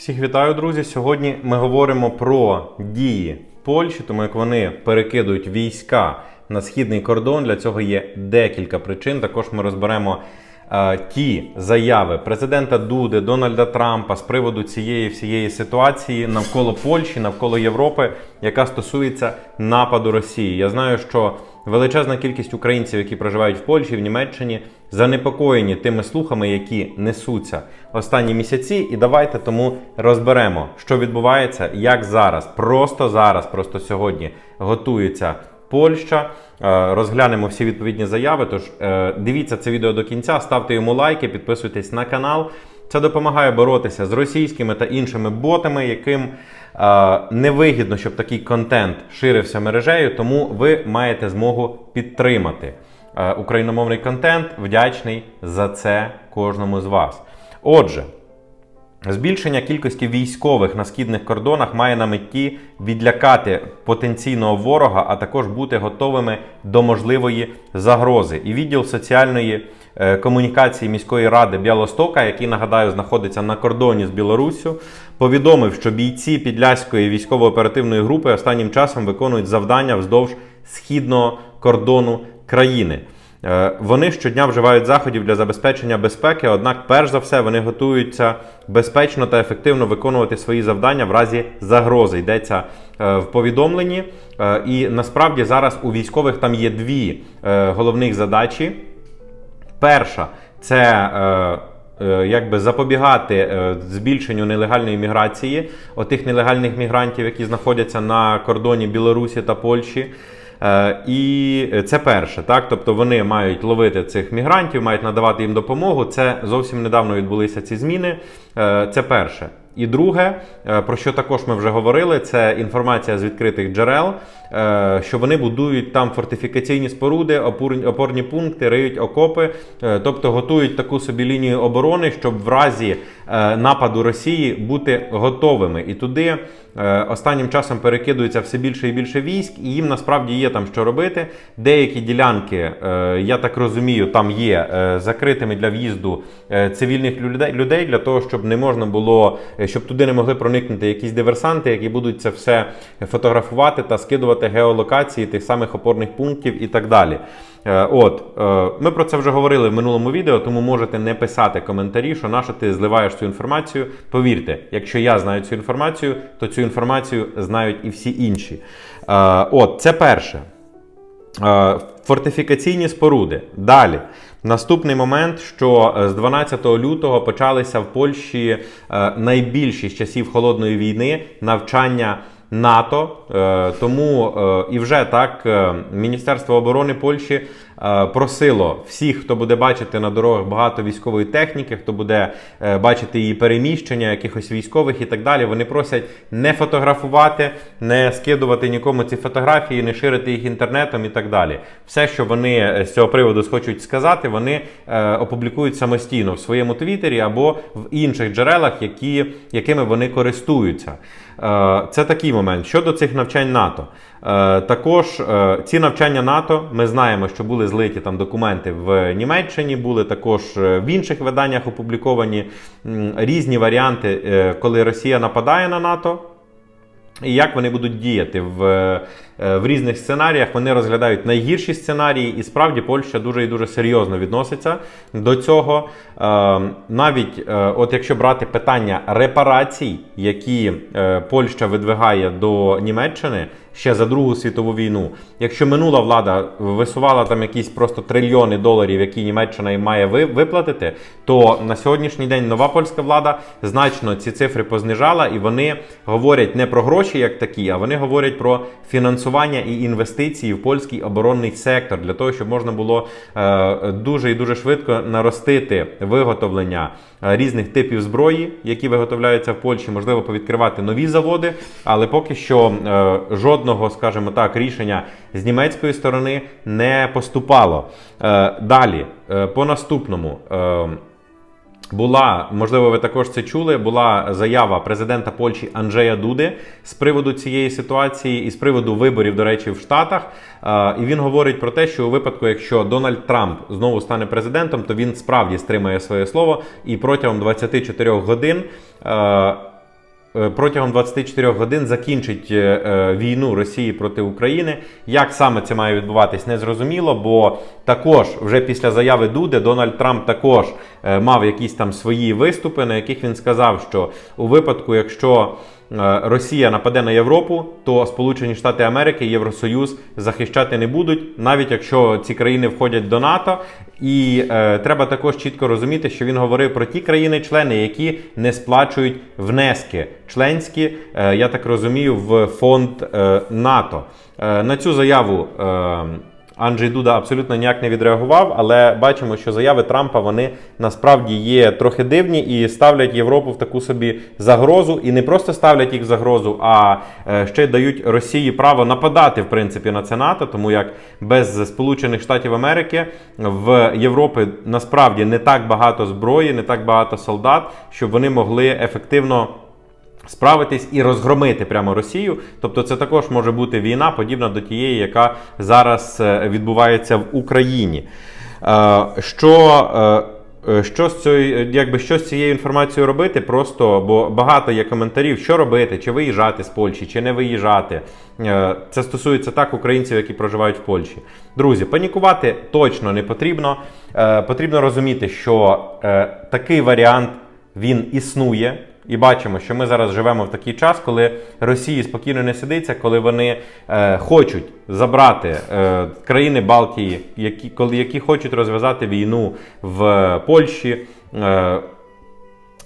Всіх вітаю, друзі. Сьогодні ми говоримо про дії Польщі, тому як вони перекидують війська на східний кордон. Для цього є декілька причин. Також ми розберемо е, ті заяви президента Дуди, Дональда Трампа з приводу цієї всієї ситуації навколо Польщі, навколо Європи, яка стосується нападу Росії. Я знаю, що величезна кількість українців, які проживають в Польщі, в Німеччині, занепокоєні тими слухами, які несуться останні місяці. І давайте тому розберемо, що відбувається, як зараз, просто зараз, просто сьогодні готується Польща. Е, Розглянемо всі відповідні заяви. Тож е, дивіться це відео до кінця, ставте йому лайки, підписуйтесь на канал. Це допомагає боротися з російськими та іншими ботами, яким е, невигідно, щоб такий контент ширився мережею, тому ви маєте змогу підтримати е, україномовний контент. Вдячний за це кожному з вас. Отже, Збільшення кількості військових на східних кордонах має на меті відлякати потенційного ворога, а також бути готовими до можливої загрози. І відділ соціальної е, комунікації міської ради Бялостока, який нагадаю знаходиться на кордоні з Білоруссю, повідомив, що бійці Підляської військово-оперативної групи останнім часом виконують завдання вздовж східного кордону країни. Е, Вони щодня вживають заходів для забезпечення безпеки, однак, перш за все, вони готуються безпечно та ефективно виконувати свої завдання в разі загрози. Йдеться е, в повідомленні. Е, І насправді зараз у військових там є дві головних задачі. Перша це якби запобігати збільшенню нелегальної міграції, отих нелегальних мігрантів, які знаходяться на кордоні Білорусі та Польщі. Е, І це перше, так тобто вони мають ловити цих мігрантів, мають надавати їм допомогу. Це зовсім недавно відбулися ці зміни. Е, Це перше. І друге, е, про що також ми вже говорили, це інформація з відкритих джерел, що вони будують там фортифікаційні споруди, опор- опорні пункти, риють окопи, тобто готують таку собі лінію оборони, щоб в разі нападу Росії бути готовими. І туди е, останнім часом перекидується все більше і більше військ, і їм насправді є там що робити. Деякі ділянки, е, я так розумію, там є е, закритими для в'їзду е, цивільних людей, для того, щоб не можна було, е, щоб туди не могли проникнути якісь диверсанти, які будуть це все фотографувати та скидувати геолокації тих самих опорних пунктів і так далі. Е, От, е, ми про це вже говорили в минулому відео, тому можете не писати коментарі, що на що ти зливаєш цю інформацію. Повірте, якщо я знаю цю інформацію, то цю інформацію знають і всі інші. Е, От, це перше. Фортифікаційні споруди. Далі. Наступний момент, що з 12 лютого почалися в Польщі найбільші з часів холодної війни навчання НАТО. Е, Тому е, і вже так е, Міністерство оборони Польщі просило всіх, хто буде бачити на дорогах багато військової техніки, хто буде е, бачити її переміщення, якихось військових і так далі. Вони просять не фотографувати, не скидувати нікому ці фотографії, не ширити їх інтернетом і так далі. Все, що вони е, з цього приводу схочуть сказати, вони е, опублікують самостійно в своєму твіттері або в інших джерелах, які, якими вони користуються. Е, Це такий момент. Щодо цих навчань НАТО. Е, Також е, ці навчання НАТО, ми знаємо, що були злиті там документи в Німеччині, були також е, в інших виданнях опубліковані різні варіанти, е, коли Росія нападає на НАТО. І як вони будуть діяти в, е, в різних сценаріях? Вони розглядають найгірші сценарії, і справді Польща дуже і дуже серйозно відноситься до цього. Навіть от якщо брати питання репарацій, які Польща видвигає до Німеччини ще за Другу світову війну, якщо минула влада висувала там якісь просто трильйони доларів, які Німеччина їм має виплатити, то на сьогоднішній день нова польська влада значно ці цифри познижала, і вони говорять не про гроші як такі, а вони говорять про фінансування і інвестиції в польський оборонний сектор для того, щоб можна було е, дуже і дуже швидко наростити виготовлення е, різних типів зброї, які виготовляються в Польщі, можливо, повідкривати нові заводи, але поки що е, жодного, скажімо так, рішення з німецької сторони не поступало. Е, далі, е, по наступному. Е, була, можливо, ви також це чули. Була заява президента Польщі Анджея Дуди з приводу цієї ситуації і з приводу виборів, до речі, в Штатах. І він говорить про те, що у випадку, якщо Дональд Трамп знову стане президентом, то він справді стримає своє слово і протягом 24 годин. Е, протягом 24 годин закінчить е, е, війну Росії проти України. Як саме це має відбуватись, не зрозуміло, бо також вже після заяви Дуди Дональд Трамп також мав якісь там свої виступи, на яких він сказав, що у випадку, якщо Росія нападе на Європу, то Сполучені Штати Америки Євросоюз захищати не будуть, навіть якщо ці країни входять до НАТО. І е, треба також чітко розуміти, що він говорив про ті країни-члени, які не сплачують внески членські, е, я так розумію, в фонд е, НАТО. Е, на цю заяву. Е, Анджей Дуда абсолютно ніяк не відреагував, але бачимо, що заяви Трампа вони насправді є трохи дивні і ставлять Європу в таку собі загрозу. І не просто ставлять їх в загрозу, а е, ще й дають Росії право нападати в принципі на це НАТО, тому як без Сполучених Штатів Америки в Європі насправді не так багато зброї, не так багато солдат, щоб вони могли ефективно справитись і розгромити прямо Росію. Тобто, це також може бути війна, подібна до тієї, яка зараз е, відбувається в Україні. Е, Що. е, Що з цією, якби що з цією інформацією робити? Просто бо багато є коментарів, що робити, чи виїжджати з Польщі, чи не виїжджати. Це стосується так українців, які проживають в Польщі. Друзі, панікувати точно не потрібно. Потрібно розуміти, що такий варіант він існує. І бачимо, що ми зараз живемо в такий час, коли Росії спокійно не сидиться, коли вони е, хочуть забрати е, країни Балтії, які, коли, які хочуть розв'язати війну в Польщі. Е,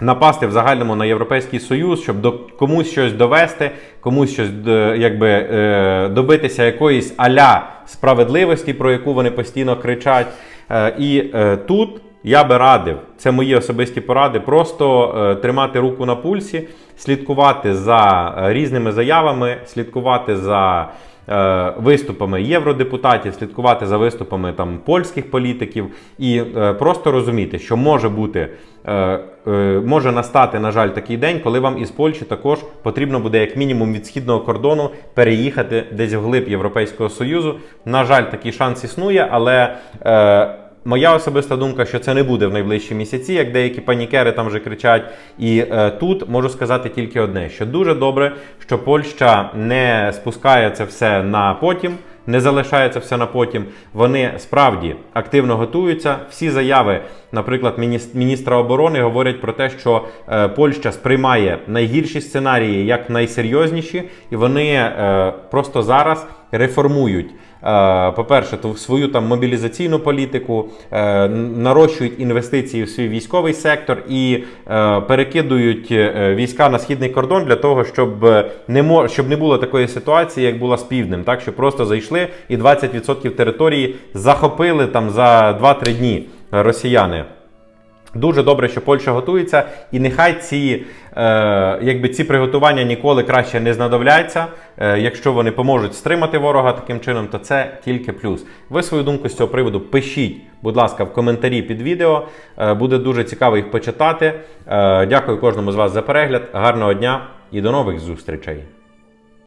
Напасти в загальному на Європейський Союз, щоб до комусь щось довести, комусь щось е, якби е, добитися якоїсь аля справедливості, про яку вони постійно кричать. Е, І тут я би радив, це мої особисті поради, просто е, тримати руку на пульсі, слідкувати за е, різними заявами, слідкувати за е, виступами євродепутатів, слідкувати за виступами там польських політиків і е, просто розуміти, що може бути. е, е, Може настати, на жаль, такий день, коли вам із Польщі також потрібно буде, як мінімум, від східного кордону переїхати десь вглиб Європейського Союзу. На жаль, такий шанс існує, але е, Моя особиста думка, що це не буде в найближчі місяці, як деякі панікери там вже кричать. І е, тут можу сказати тільки одне: що дуже добре, що Польща не спускає це все на потім. Не залишає це все на потім. Вони справді активно готуються. Всі заяви, наприклад, мініс- міністра оборони говорять про те, що е, Польща сприймає найгірші сценарії як найсерйозніші, і вони е, просто зараз реформують. Е, По-перше, ту свою там мобілізаційну політику, е, нарощують інвестиції в свій військовий сектор і е, перекидують війська на східний кордон для того, щоб не мо- щоб не було такої ситуації, як була з півднем, так що просто зайшли і 20% території захопили там за 2-3 дні росіяни. Дуже добре, що Польща готується, і нехай ці, е, якби ці приготування ніколи краще не знадобляться. Е, якщо вони поможуть стримати ворога таким чином, то це тільки плюс. Ви свою думку з цього приводу пишіть, будь ласка, в коментарі під відео. Е, буде дуже цікаво їх почитати. Е, дякую кожному з вас за перегляд. Гарного дня і до нових зустрічей!